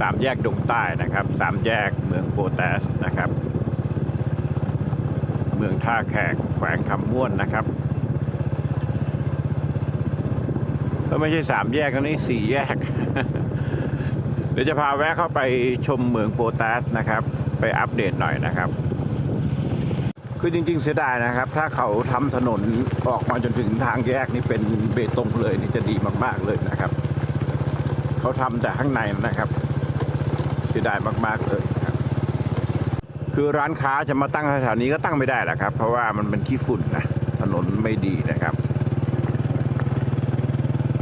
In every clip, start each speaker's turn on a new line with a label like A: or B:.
A: สามแยกดงใต้นะครับสามแยกเมืองโปแตสนะครับ เมืองท่าแขกแขวงคำม่วนนะครับก็ไม่ใช่สามแยกตรงนี้สี่แยก เดี๋ยวจะพาแวะเข้าไปชมเมืองโปแตสนะครับ ไปอัปเดตหน่อยนะครับ คือจริงๆเสียดายนะครับ ถ้าเขาทำถนนออกมาจนถึงทางแยกนี่เป็นเบตงเลยนี่จะดีมากๆเลยนะครับ เขาทำแต่ข้างในนะครับ สียดายมาก ๆ เลยครับคือร้านค้าจะมาตั้งแถวนี้ก็ตั้งไม่ได้แหละครับ เพราะว่ามันเป็นขี้ฝุ่นนะถนนไม่ดีนะครับ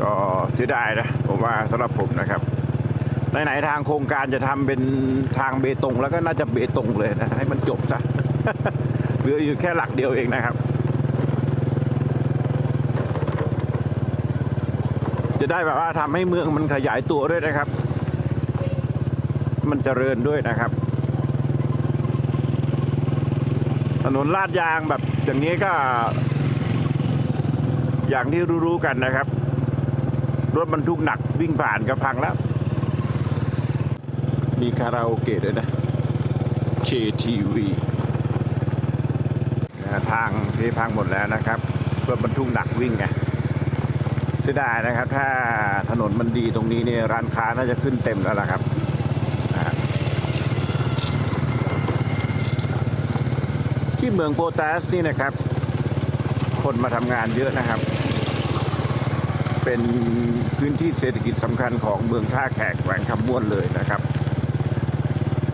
A: ก็เสียดายนะผมว่าสำหรับผมนะครับไหนๆทางโครงการจะทำเป็นทางเบตงแล้วก็น่าจะเบตงเลยนะให้มันจบซะเหลืออยู่แค่หลักเดียวเองนะครับ จะได้แบบว่าทำให้เมืองมันขยายตัวด้วยนะครับ มันเจริญด้วยนะครับ ถนนลาดยางแบบอย่างนี้ก็ อย่างที่รู้ๆกันนะครับ รถบรรทุกหนักวิ่งผ่านก็พังแล้ว มีคาราโอเกะด้วยนะ KTV นะทางที่พังหมดแล้วนะครับรถบรรทุกหนักวิ่งไงเสียดายนะครับ ถ้าถนนมันดีตรงนี้เนี่ยร้านค้าน่าจะขึ้นเต็มแล้วล่ะครับนะฮะ ที่เมืองโปแตสนี่นะครับ คนมาทำงานเยอะนะครับ เป็นพื้นที่เศรษฐกิจสำคัญของเมืองท่าแขกแขวงคำม่วนเลยนะครับ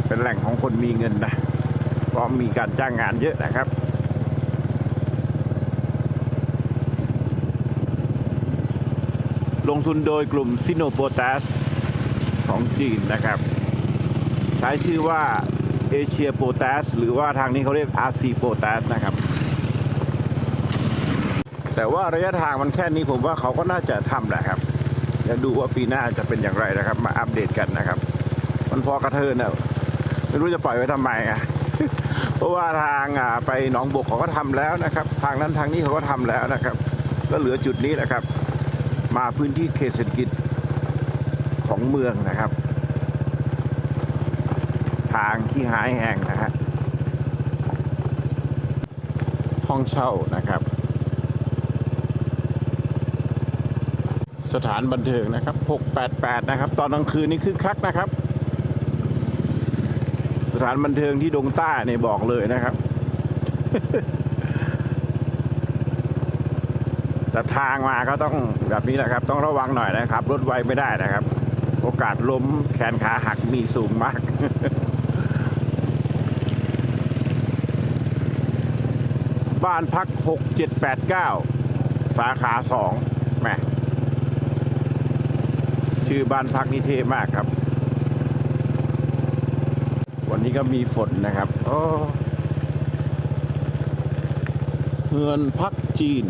A: เป็นแหล่งของคนมีเงินนะเพราะมีการจ้างงานเยอะนะครับลงทุนโดยกลุ่มซิโนโปแตสของจีนนะครับ ใช้ชื่อว่า เอเชียโปแตสหรือว่าทางนี้เขาเรียกอาซีโปแตสนะครับ แต่ว่าระยะทางมันแค่นี้ผมว่าเขาก็น่าจะทำแหละครับเดี๋ยวดูว่าปีหน้าจะเป็นอย่างไรนะครับ มาอัปเดตกันนะครับ มันพอกระเทินอะไม่รู้จะปล่อยไว้ทำไมอะเพราะว่าทางอ่าไปหนองบกเขาก็ทำแล้วนะครับ ทางนั้นทางนี้เขาก็ทำแล้วนะครับ ก็เหลือจุดนี้แหละครับ มาพื้นที่เขตเศรษฐกิจของเมืองนะครับ ทางที่หายแห่งนะฮะห้องเช่านะครับ สถานบันเทิงนะครับ 688 นะครับ ตอนกลางคืนนี่คึกคักนะครับ สถานบันเทิงที่ดงใต้เนี่ยบอกเลยนะครับ แต่ทางมาก็ต้องแบบนี้แหละครับ ต้องระวังหน่อยนะครับ รถไวไม่ได้นะครับ โอกาสล้มแขนขาหักมีสูงมาก บ้านพัก 6789 สาขา2แหมชื่อบ้านพักนี่เท่มากครับ วันนี้ก็มีฝนนะครับโอ้เฮือนพักจีน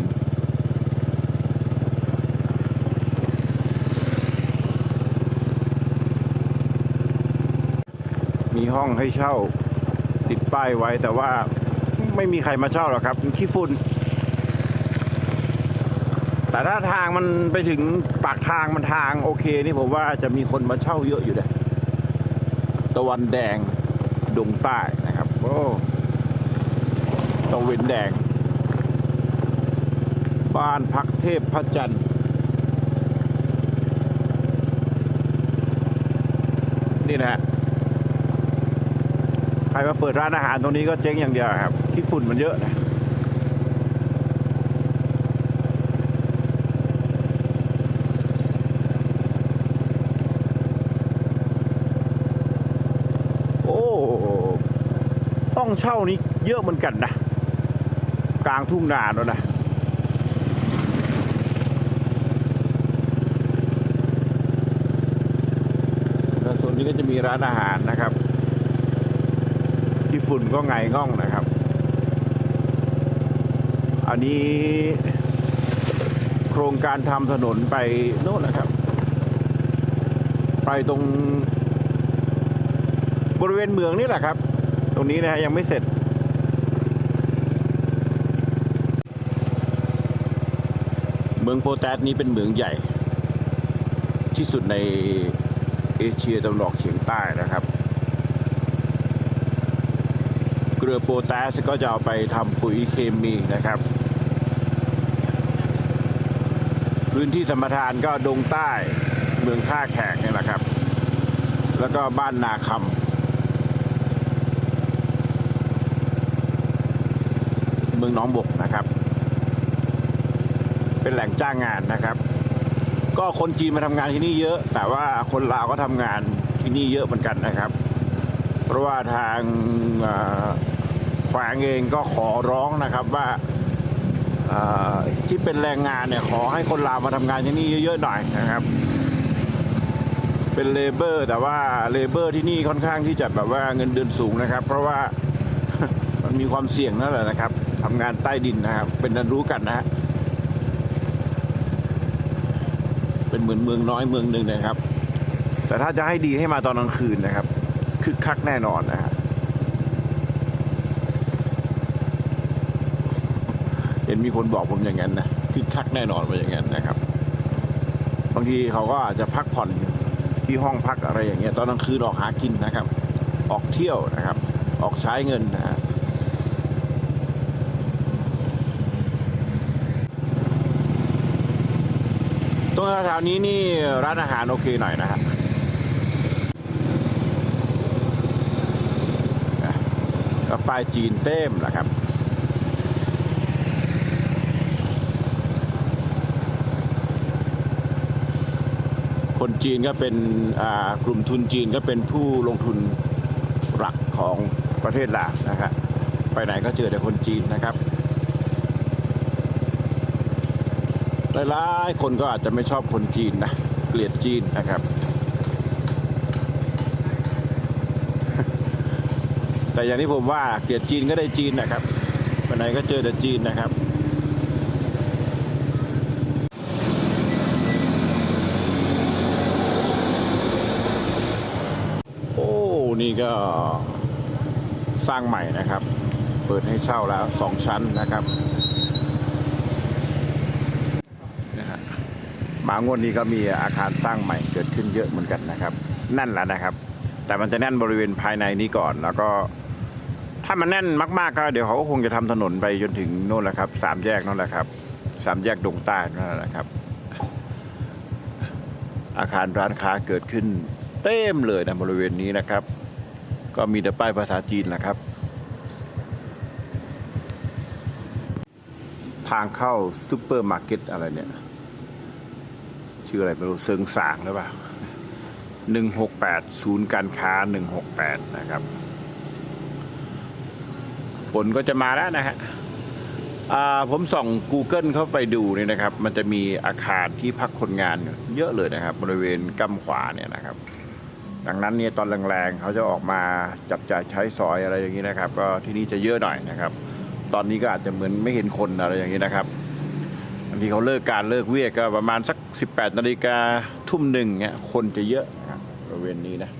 A: มีห้องให้เช่าติดป้ายไว้แต่ว่า ไม่มีใครมาเช่าหรอกครับขี้ฝุ่นแต่ถ้าทางมันไปถึงปากทางมันทางโอเค นี่ผมว่าจะมีคนมาเช่าเยอะอยู่เลยตะวันแดงดงใต้นะครับโอ้ตะเวนแดง บ้านพักเทพพระจันทร์นี่นะฮะ ครมาเปิดร้านอาหารตรงนี้ก็เจ๊งอย่างเดียวครับ ที่ฝุ่นมันเยอะนะโอ้ต้องเช่านี้เยอะเหมือนกันนะ กลางทุ่งนาแล้วนะส่วนนี้ก็จะมีร้านอาหารนะครับ ฝุ่นก็ไงง่องนะครับ อันนี้โครงการทำถนนไปโน่นนะครับ ไปตรงบริเวณเมืองนี่แหละครับ ตรงนี้นะฮะยังไม่เสร็จเมืองโปแตสนี้เป็นเมืองใหญ่ ที่สุดในเอเชียตะวันออกเฉียงใต้นะครับ เก ลือโปแทสก็จะเอาไปทำปุ๋ยเคมีนะครับ พื้นที่สัมปทานก็ดงใต้เมืองท่าแขกนี่แหละครับ แล้วก็บ้านนาคำเมืองหน้องบกนะครับ เป็นแหล่งจ้างงานนะครับ ก็คนจีนมาทำงานที่นี่เยอะ แต่ว่าคนลาวก็ทำงานที่นี่เยอะเหมือนกันนะครับ เพราะว่าทาง วงเองก็ขอร้องนะครับว่าที่เป็นแรงงานเนี่ยขอให้คนลาวมาทำงานที่นี่เยอะๆหน่อยนะครับ เป็นเลเบอร์แต่ว่าเลเบอร์ที่นี่ค่อนข้างที่จะแบบว่าเงินเดือนสูงนะครับ เพราะว่ามันมีความเสี่ยงนั่นแหละนะครับทำงานใต้ดินนะครับ เป็นนันรู้กันนะฮะเป็นเหมือนเมืองน้อยเมืองหนึ่งนะครับ แต่ถ้าจะให้ดีให้มาตอนกลางคืนนะครับคึกคักแน่นอนนะฮะเห็ นมีคนบอกผมอย่างนั้นนะคึกคักแน่นอนว่าอย่างนั้นนะครับ บางทีเขาก็อาจจะพักผ่อนที่ห้องพักอะไรอย่างเงี้ยตอนกลางคืนออกหากินนะครับ ออกเที่ยวนะครับ ออกใช้เงินนะตรงแถวๆนี้นี่ร้านอาหารโอเคหน่อยนะฮะอะก็ป้ายจีนเต้มนะครับ คนจีนก็เป็นกลุ่มทุนจีนก็เป็นผู้ลงทุนหลักของประเทศลาวนะครับไปไหนก็เจอแต่คนจีนนะครับหลายๆคนก็อาจจะไม่ชอบคนจีนนะเกลียดจีนนะครับ แต่อย่างที่ผมว่าเกลียดจีนก็ได้จีนนะครับไปไหนก็เจอแต่จีนนะครับ โอ้ นี่ก็สร้างใหม่นะครับ เปิดให้เช่าแล้วสองชั้นนะครับนะฮะมางวดนี้ก็มีอาคารสร้างใหม่เกิดขึ้นเยอะเหมือนกันนะครับแน่นแล้วนะครับ แต่มันจะแน่นบริเวณภายในนี้ก่อนแล้วก็ถ้ามันแน่นมากๆก็เดี๋ยวเขาก็คงจะทำถนนไปจนถึงโน่นแหละครับสามแยกนั่นแหละครับสามแยกดงใต้นั่นแหละครับ อาคารร้านค้าเกิดขึ้นเต็มเลยนะบริเวณนี้นะครับ ก็มีแต่ป้ายภาษาจีนแหละครับ ทางเข้าซูเปอร์มาร์เก็ตอะไรเนี่ย ชื่ออะไรไม่รู้เซิงสางหรือเปล่าหนึ่งหกแปดศูนย์การค้าหนึ่งหกแปดนะครับ ฝนก็จะมาแล้วนะฮะผมส่อง Google เข้าไปดูเนี่ยนะครับ มันจะมีอาคารที่พักคนงานเยอะเลยนะครับ บริเวณกั้มขวาเนี่ยนะครับ ดังนั้นเนี่ยตอนแรงๆเขาจะออกมาจับจ่ายใช้สอยอะไรอย่างนี้นะครับ ก็ที่นี่จะเยอะหน่อยนะครับ ตอนนี้ก็อาจจะเหมือนไม่เห็นคนอะไรอย่างนี้นะครับบางทีเขาเลิกการเลิกเวียกก็ประมาณสัก 18นาฬิกาทุ่มหนึ่งเนี่ยคนจะเยอะนะครับบริเวณนี้นะ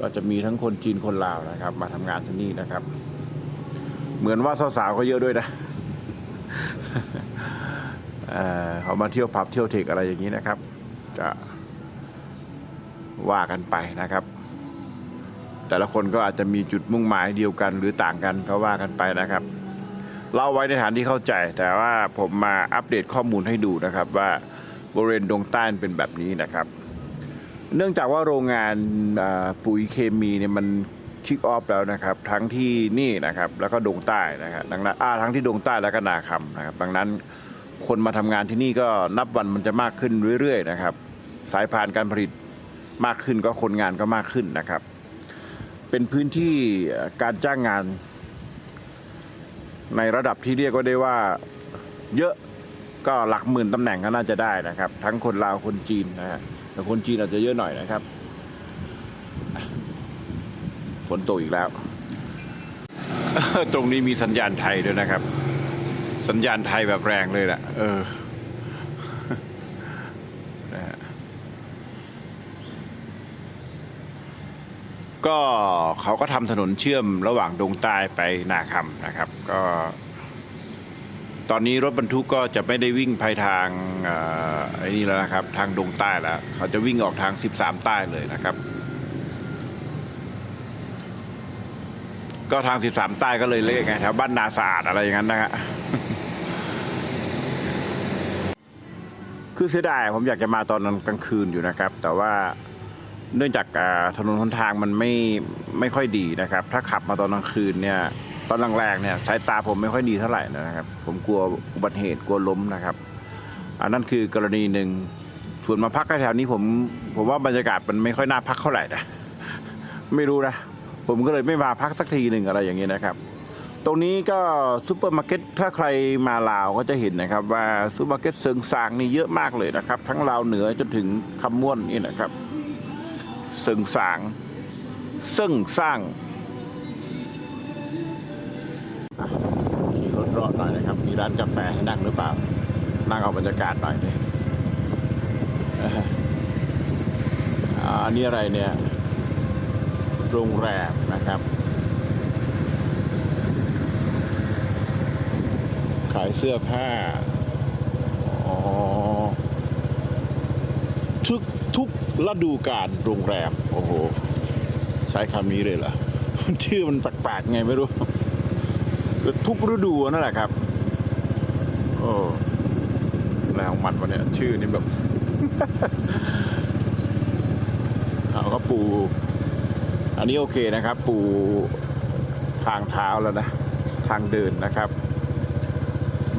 A: ก็จะมีทั้งคนจีนคนลาวนะครับ มาทำงานที่นี่นะครับ เหมือนว่าสาวๆก็เยอะด้วยนะเออเขามาเที่ยวผับเที่ยวเทคอะไรอย่างนี้นะครับ จะ ว่ากันไปนะครับ แต่ละคนก็อาจจะมีจุดมุ่งหมายเดียวกันหรือต่างกันก็ว่ากันไปนะครับเล่าไว้ในฐานที่เข้าใจ แต่ว่าผมมาอัปเดตข้อมูลให้ดูนะครับว่าบริเวณดงใต้เป็นแบบนี้นะครับ เนื่องจากว่าโรงงานปุ๋ยเคมีเนี่ยมันคิกออฟแล้วนะครับ ทั้งที่นี่นะครับ แล้วก็ดงใต้นะครับดังนั้นอาทั้งที่ดงใต้แล้วก็นาคำนะครับ ดังนั้นคนมาทำงานที่นี่ก็นับวันมันจะมากขึ้นเรื่อยๆนะครับ สายพานการผลิต มากขึ้นก็คนงานก็มากขึ้นนะครับ เป็นพื้นที่การจ้างงาน ในระดับที่เรียกว่าได้ว่าเยอะก็หลักหมื่นตำแหน่งก็น่าจะได้นะครับ ทั้งคนลาวคนจีนนะฮะแต่คนจีนอาจจะเยอะหน่อยนะครับฝนตกอีกแล้ว ตรงนี้มีสัญญาณไทยด้วยนะครับ สัญญาณไทยแบบแรงเลยแหละเออ นะฮะ ก็เขาก็ทำถนนเชื่อมระหว่างดงใต้ไปนาคำนะครับ ก็ ตอนนี้รถบรรทุกก็จะไม่ได้วิ่งภายทางอ่อไอ้นี่แล้วนะครับ ทางดงใต้แล้ว เขาจะวิ่งออกทาง 13 ใต้เลยนะครับ ก็ทาง 13 ใต้ก็เลยเรียกไงแถวบ้านนาสะอาดอะไรอย่างนั้นนะฮะคือเสียดายผมอยากจะมาตอนกลางคืนอยู่นะครับ แต่ว่า เนื่องจากถนนหนทางมันไม่ไม่ค่อยดีนะครับ ถ้าขับมาตอนกลางคืนเนี่ย ตอนแรกๆเนี่ยสายตาผมไม่ค่อยดีเท่าไหร่นะครับ ผมกลัวอุบัติเหตุกลัวล้มนะครับ อันนั้นคือกรณีหนึ่งส่วนมาพักแถวนี้ผมผมว่าบรรยากาศมันไม่ค่อยน่าพักเท่าไหร่นะไม่รู้นะผมก็เลยไม่มาพักสักทีหนึ่งอะไรอย่างนี้นะครับ ตรงนี้ก็ซูเปอร์มาร์เก็ตถ้าใครมาลาวก็จะเห็นนะครับ ว่าซูเปอร์มาร์เก็ตเซิงซางนี่เยอะมากเลยนะครับ ทั้งลาวเหนือจนถึงคำม่วนนี่นะครับ ซิงซางเซิงสร้างอ่รถรอดหน่อยนะครับ มีร้านกาแฟให้นั่งหรือเปล่า นั่งเอาบรรยากาศหน่อยดิอ่อันนี้อะไรเนี่ย โรงแรมนะครับ ขายเสื้อผ้า อ๋อทุก ทุกฤดูกาลโรงแรม โอ้โห ใช้คำนี้เลยเหรอชื่อมันแปลกๆไงไม่รู้ ทุกฤดูนั่นแหละครับ โอ้อะไรงมันวะเนี่ยชื่อนี่แบบ เอาก็ปู อันนี้โอเคนะครับ ปูทางเท้าแล้วนะ ทางเดินนะครับ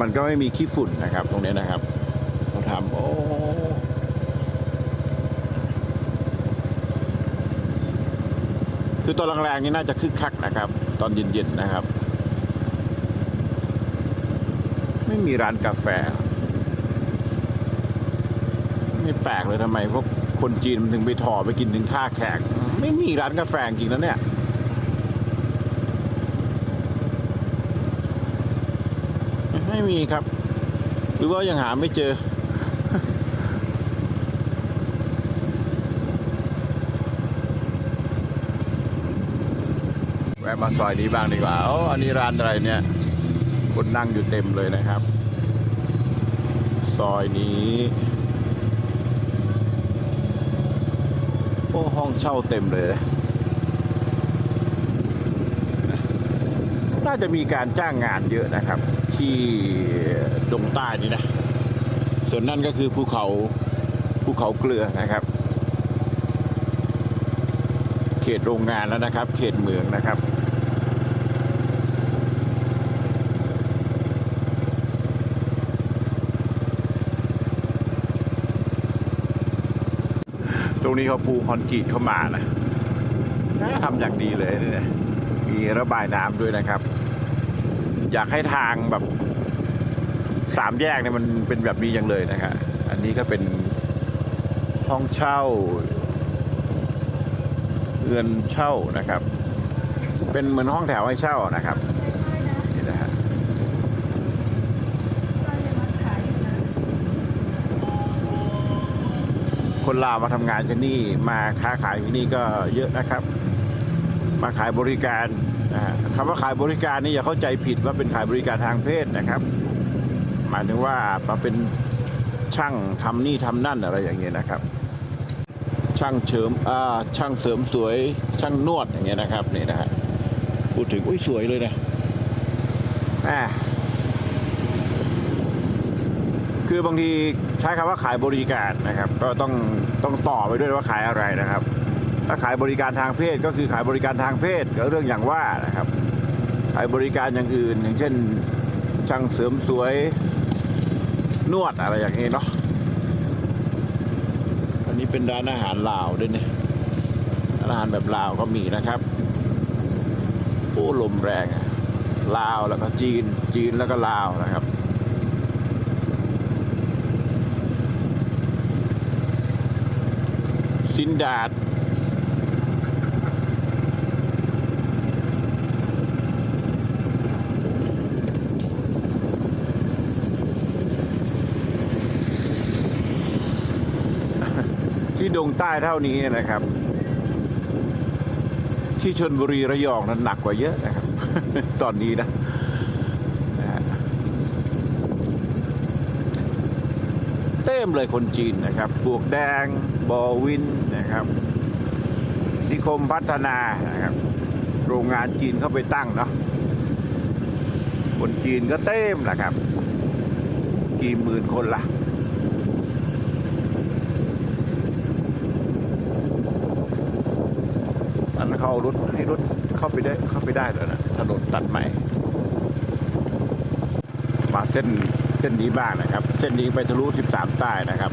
A: มันก็ไม่มีขี้ฝุ่นนะครับ ตรงนี้นะครับ เราทำโอ้ คือตอนแรงๆนี่น่าจะคึกคักนะครับ ตอนเย็นๆนะครับ ไม่มีร้านกาแฟ ไม่แปลกเลยทำไมพวกคนจีนมันถึงไปถอไปกินถึงท่าแขก ไม่มีร้านกาแฟจริงแล้วเนี่ยไม่มีครับ หรือว่ายังหาไม่เจอะมาซอยนี้บ้างดีกว่าอ้อันนี้ร้านอะไรเนี่ยคนนั่งอยู่เต็มเลยนะครับ ซอยนี้โอ้ห้องเช่าเต็มเลย น่าจะมีการจ้างงานเยอะนะครับ ที่ดงใต้นี่นะ ส่วนนั่นก็คือภูเขาภูเขาเกลือนะครับ เขตโรงงานแล้วนะครับ เขตเมืองนะครับ นี้เขาปูคอนกรีตเข้ามานะทำอย่างดีเลยเนี่ยมีระบายน้ำด้วยนะครับ อยากให้ทางแบบสามแยกเนี่ยมันเป็นแบบนี้ย่างเลยนะครับอันนี้ก็เป็นห้องเช่าเรือนเช่านะครับ เป็นเหมือนห้องแถวให้เช่านะครับ คนลาวมาทำงานที่นี่มาค้าขายที่นี่ก็เยอะนะครับ มาขายบริการนะฮะคำว่าขายบริการนี่อย่าเข้าใจผิดว่าเป็นขายบริการทางเพศนะครับ หมายถึงว่ามาเป็นช่างทำนี่ทำนั่นอะไรอย่างเงี้ยนะครับ ช่างเฉิมอ่าช่างเสริมสวย ช่างนวดอย่างเงี้ยนะครับนี่นะฮะพูดถึงอุ้ยสวยเลยนะอ่า คือบางทีใช้คำว่าขายบริการนะครับ ก็ต้องต้องต่อไปด้วยว่าขายอะไรนะครับ ถ้าขายบริการทางเพศก็คือขายบริการทางเพศก็เรื่องอย่างว่านะครับ ขายบริการอย่างอื่น อย่างเช่น ช่างเสริมสวยนวดอะไรอย่างนี้เนาะอันนี้เป็นร้านอาหารลาวด้วยเนี่ยร้านอาหารแบบลาวก็มีนะครับโอ้ลมแรงลาวแล้วก็จีนจีนแล้วก็ลาวนะครับ ซินดาดที่ดงใต้เท่านี้นะครับ ที่ชนบุรีระยองนั้นหนักกว่าเยอะนะครับ ตอนนี้นะนะฮะ เต็มเลยคนจีนนะครับปวกแดงบอวินนะครับ นิคมพัฒนานะครับ โรงงานจีนเข้าไปตั้งเนาะคนจีนก็เต็มแหละครับ กี่หมื่นคนละอันนั้นเขาเอารถให้รถเข้าไปได้เข้าไปได้แล้วนะถนนตัดใหม่ มาเส้น เส้นนี้บ้างนะครับ เส้นนี้ไปทะลุ 13 ใต้นะครับ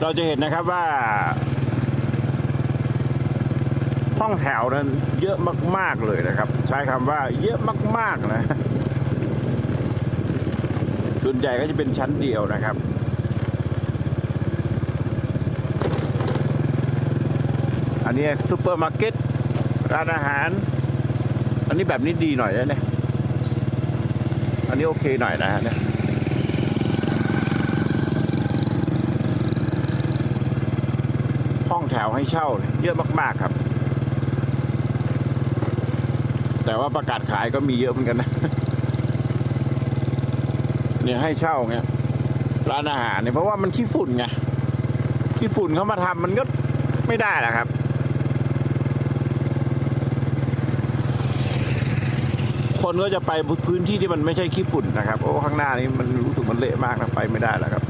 A: เราจะเห็นนะครับว่า ห้องแถวนั้นเยอะมาก ๆเลยนะครับ ใช้คำว่าเยอะมาก ๆ นะส่วนใหญ่ก็จะเป็นชั้นเดียวนะครับอันนี้ซูเปอร์มาร์เก็ตร้านอาหาร อันนี้แบบนี้ดีหน่อยนะเนี่ย อันนี้โอเคหน่อยนะฮะเนี่ยห้องแถวให้เช่าเยอะมากๆครับ แต่ว่าประกาศขายก็มีเยอะเหมือนกันนะเนี่ยให้เช่าเงี้ยร้านอาหารเนี่ยเพราะว่ามันขี้ฝุ่นไงขี้ฝุ่นเขามาทำมันก็ไม่ได้แหละครับ คนก็จะไปพื้นที่ที่มันไม่ใช่ขี้ฝุ่นนะครับโอ้ข้างหน้านี้มันรู้สึกมันเละมากนะไปไม่ได้แล้วครับ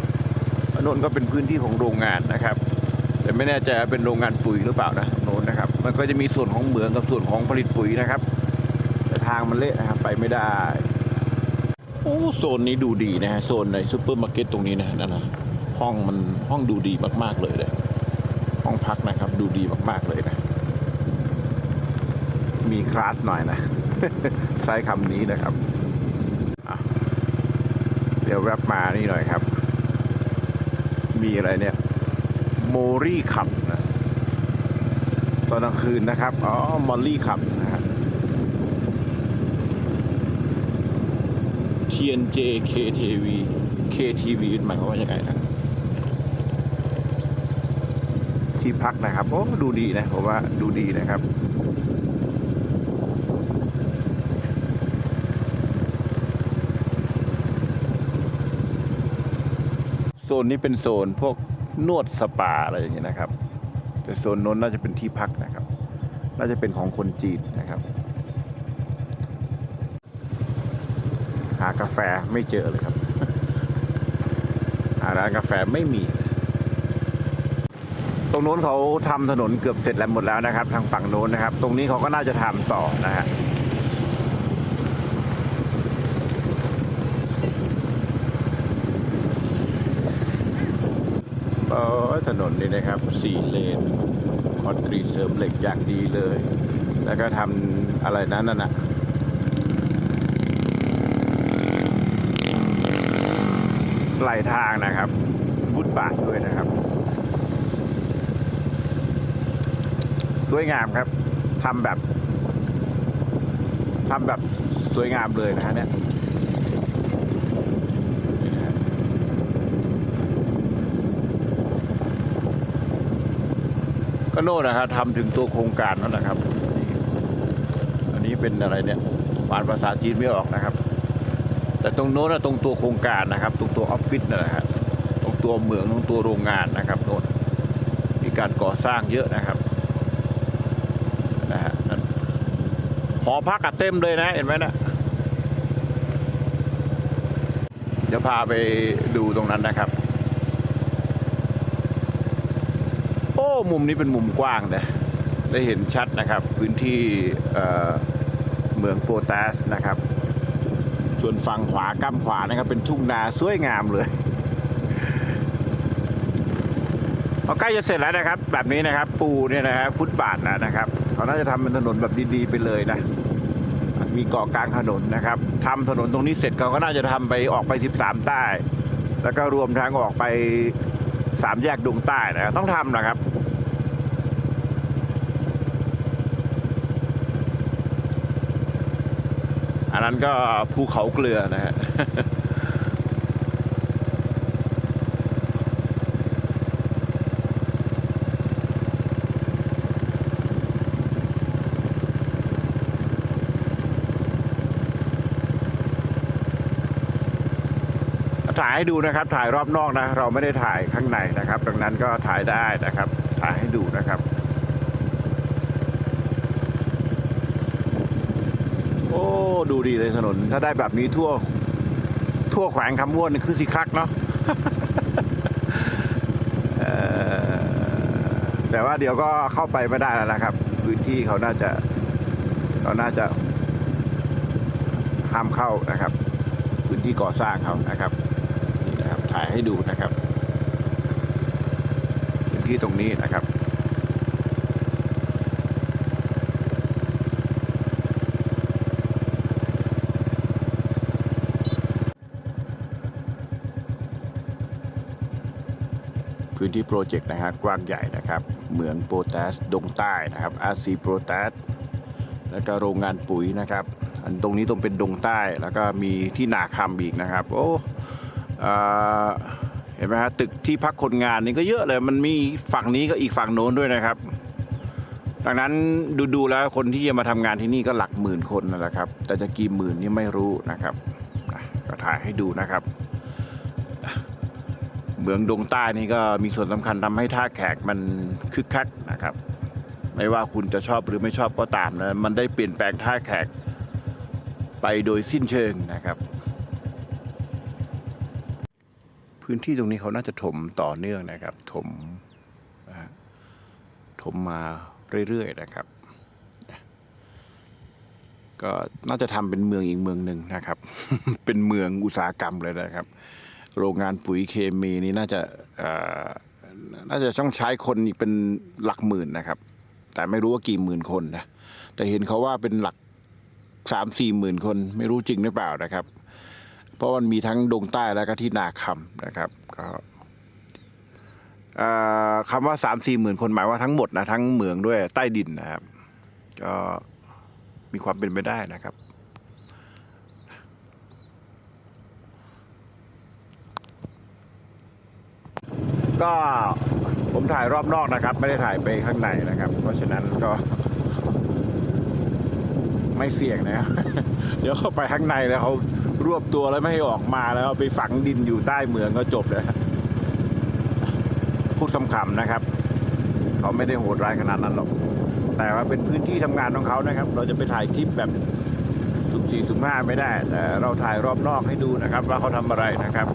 A: โน่นก็เป็นพื้นที่ของโรงงานนะครับ แต่ไม่แน่ใจเป็นโรงงานปุ๋ยหรือเปล่านะโน่นนะครับ มันก็จะมีส่วนของเหมืองกับส่วนของผลิตปุ๋ยนะครับ แต่ทางมันเละนะครับไปไม่ได้โอ้โซนนี้ดูดีนะฮะโซนในซูเปอร์มาร์เก็ตตรงนี้นะนั่นนะห้องมันห้องดูดีมากๆเลยเลยห้องพักนะครับดูดีมากๆเลยนะ มีคลาสหน่อยนะ ใช้คำนี้นะครับ เดี๋ยวแวบมานี่หน่อยครับ มีอะไรเนี่ยโมรี่ขับนะตอนกลางคืนนะครับ อ๋อ มอลลี่ขับนะครับ TNJ KTV KTV หมายความว่ายังไงนะที่พักนะครับ โอ้ ดูดีนะผมว่าดูดีนะครับ นนี้เป็นโซนพวกนวดสปาอะไรอย่างเงี้ยนะครับ แต่โซนน้นน่าจะเป็นที่พักนะครับ น่าจะเป็นของคนจีนนะครับ หากาแฟไม่เจอเลยครับหาร้านกาแฟไม่มี ตรงโน้นเขาทำถนนเกือบเสร็จแล้วหมดแล้วนะครับ ทางฝั่งโน้นนะครับ ตรงนี้เขาก็น่าจะทำต่อนะฮะ เออถนนนี่นะครับสี่เลนคอนกรีตเสริมเหล็กอย่างดีเลย แล้วก็ทำอะไรนั้นน่ะนะไหลทางนะครับ ฟุตบาทด้วยนะครับ สวยงามครับทำแบบทำแบบสวยงามเลยนะฮะเนี่ยนี่นะฮะ ก็ โน่นนะครับทำถึงตัวโครงการนั่นนะครับ อันนี้เป็นอะไรเนี่ยอ่านภาษาจีนไม่ออกนะครับ แต่ตรงโน้นนะตรงตัวโครงการนะครับ ตรงตัวออฟฟิศนั่นแหละฮะตรงตัวเมืองตรงตัวโรงงานนะครับโน่นมีการก่อสร้างเยอะนะครับนะฮะหอพักอะเต็มเลยนะเห็นไหมนะเดี๋ยวพาไปดูตรงนั้นนะครับ โอ้ มุมนี้เป็นมุมกว้างนะได้เห็นชัดนะครับ พื้นที่เมืองโปรตัสนะครับ ส่วนฝั่งขวาก้ามขวานะครับ เป็นทุ่งนาสวยงามเลยพอใกล้จะเสร็จแล้วนะครับ แบบนี้นะครับ ปูเนี่ยนะฮะฟุตบาทแล้วนะครับเขาน่าจะทำเป็นถนนแบบดีๆไปเลยนะมีเกาะกลางถนนนะครับทำถนนตรงนี้เสร็จเขาก็น่าจะทำไปออกไป 13 ใต้ แล้วก็รวมทั้งออกไปสามแยกดงใต้นะต้องทำนะครับ นนั้นก็ภูเขาเกลือนะฮะถ่ายให้ดูนะครับ ถ่ายรอบนอกนะ เราไม่ได้ถ่ายข้างในนะครับ ดังนั้นก็ถ่ายได้นะครับ ถ่ายให้ดูนะครับ โอ้ ดูดีเลยถนน ถ้าได้แบบนี้ทั่ว ทั่วแขวงคำม่วนคือสิคักเนาะแต่ว่าเดี๋ยวก็เข้าไปไม่ได้แล้วนะครับ พื้นที่เขาน่าจะเขาน่าจะห้ามเข้านะครับ พื้นที่ก่อสร้างเขานะครับนี่นะครับถ่ายให้ดูนะครับ พื้นที่ตรงนี้นะครับ พื้นที่โปรเจกต์นะฮะกว้างใหญ่นะครับ เหมืองโปรแทสดงใต้นะครับ RC โปรแทสแล้วก็โรงงานปุ๋ยนะครับ อันตรงนี้ตรงเป็นดงใต้แล้วก็มีที่นาคำอีกนะครับ โอ้เห็นไหมฮะตึกที่พักคนงานนี่ก็เยอะเลย มันมีฝั่งนี้ก็อีกฝั่งโน้นด้วยนะครับ ดังนั้นดูๆแล้วคนที่จะมาทำงานที่นี่ก็หลักหมื่นคนนั่นแหละครับ แต่จะกี่หมื่นนี่ไม่รู้นะครับก็ถ่ายให้ดูนะครับ เมืองดงใต้นี่ก็มีส่วนสำคัญทำให้ท่าแขกมันคึกคักนะครับ ไม่ว่าคุณจะชอบหรือไม่ชอบก็ตามนะมันได้เปลี่ยนแปลงท่าแขกไปโดยสิ้นเชิงนะครับ พื้นที่ตรงนี้เขาน่าจะถมต่อเนื่องนะครับ ถมถมมาเรื่อยๆนะครับ ก็น่าจะทำเป็นเมืองอีกเมืองหนึ่งนะครับ เป็นเมืองอุตสาหกรรมเลยนะครับ โรงงานปุ๋ยเคมีนี่น่าจะน่าจะต้องใช้คนอีกเป็นหลักหมื่นนะครับ แต่ไม่รู้ว่ากี่หมื่นคนนะแต่เห็นเขาว่าเป็นหลักสามสี่หมื่นคนไม่รู้จริงหรือเปล่านะครับ เพราะมันมีทั้งดงใต้แล้วก็ที่นาคำนะครับก็คำว่าสามสี่หมื่นคนหมายว่าทั้งหมดนะทั้งเหมืองด้วยใต้ดินนะครับ ก็มีความเป็นไปได้นะครับ ก็ผมถ่ายรอบนอกนะครับ ไม่ได้ถ่ายไปข้างในนะครับ เพราะฉะนั้นก็ไม่เสี่ยงนะเดี๋ยวเข้าไปข้างในแล้วเขารวบตัวแล้วไม่ให้ออกมาแล้วไปฝังดินอยู่ใต้เมืองก็จบเลยพูดคำๆนะครับ เขาไม่ได้โหดร้ายขนาดนั้นหรอก แต่ว่าเป็นพื้นที่ทำงานของเขานะครับ เราจะไปถ่ายคลิปแบบสุ่มสี่สุ่มห้าไม่ได้แต่เราถ่ายรอบนอกให้ดูนะครับ ว่าเขาทำอะไรนะครับ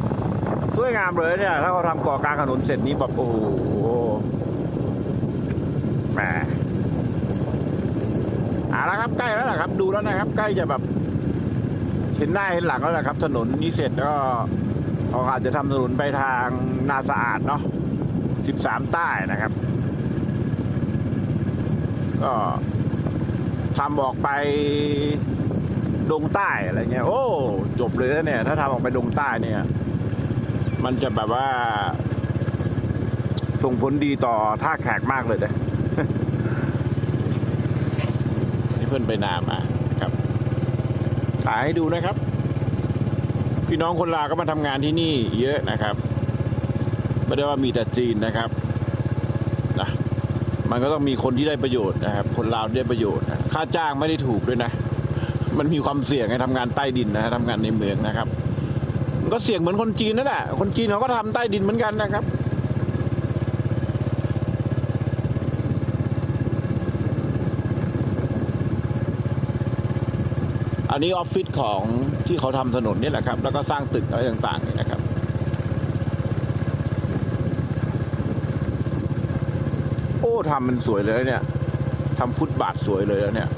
A: สวยงามเลยเนี่ย ถ้าเขาทำก่อกลางถนนเสร็จนี้แบบโอ้โหแหมเอาละครับใกล้แล้วล่ะครับ ดูแล้วนะครับ ใกล้จะแบบเห็นหน้าเห็นหลังแล้วแหละครับ ถนนนี้เสร็จก็เขาอาจจะทำถนนไปทางนาสะอาดเนาะ13 ใต้นะครับ ก็ทำออกไปดงใต้อะไรเงี้ย โอ้ จบเลยนะเนี่ย ถ้าทำออกไปดงใต้เนี่ย มันจะแบบว่า ส่งผลดีต่อท่าแขกมากเลยนะนี่เพื่อนไปนามาครับถ่ายให้ดูนะครับ พี่น้องคนลาวก็มาทำงานที่นี่ เยอะนะครับไม่ได้ว่ามีแต่จีนนะครับนะมันก็ต้องมีคนที่ได้ประโยชน์นะครับ คนลาวได้ประโยชน์นะค่าจ้างไม่ได้ถูกด้วยนะ มันมีความเสี่ยงให้ทำงานใต้ดินนะทำงานในเมืองนะครับ ก็เสี่ยงเหมือนคนจีนนั่นแหละ คนจีนเขาก็ทำใต้ดินเหมือนกันนะครับ อันนี้ออฟฟิศของที่เขาทำถนนนี่แหละครับ แล้วก็สร้างตึกอะไรต่างๆนี่นะครับ โอ้ทำมันสวยเลยเนี่ยทำฟุตบาทสวยเลยแล้วเนี่ย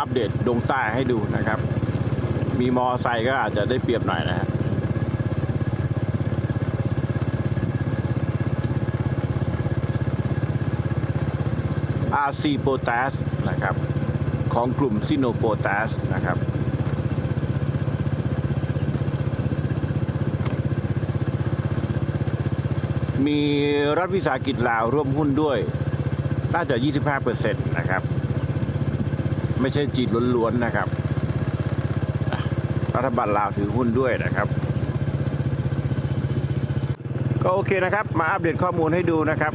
A: อัปเดตดงใต้ให้ดูนะครับ มีมอไซค์ก็อาจจะได้เปรียบหน่อยนะฮะ RC p o t a s นะครับ ของกลุ่มซิโนโปแทสนะครับมีรัฐวิสาหกิจลาวร่วมหุ้นด้วย น่าจะ 25%นะครับ ไม่ใช่จีนล้วนๆนะครับ รัฐบาลลาวถือหุ้นด้วยนะครับ ก็โอเคนะครับ มาอัปเดตข้อมูลให้ดูนะครับ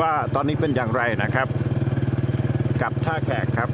A: ว่าตอนนี้เป็นอย่างไรนะครับ กับท่าแขกครับ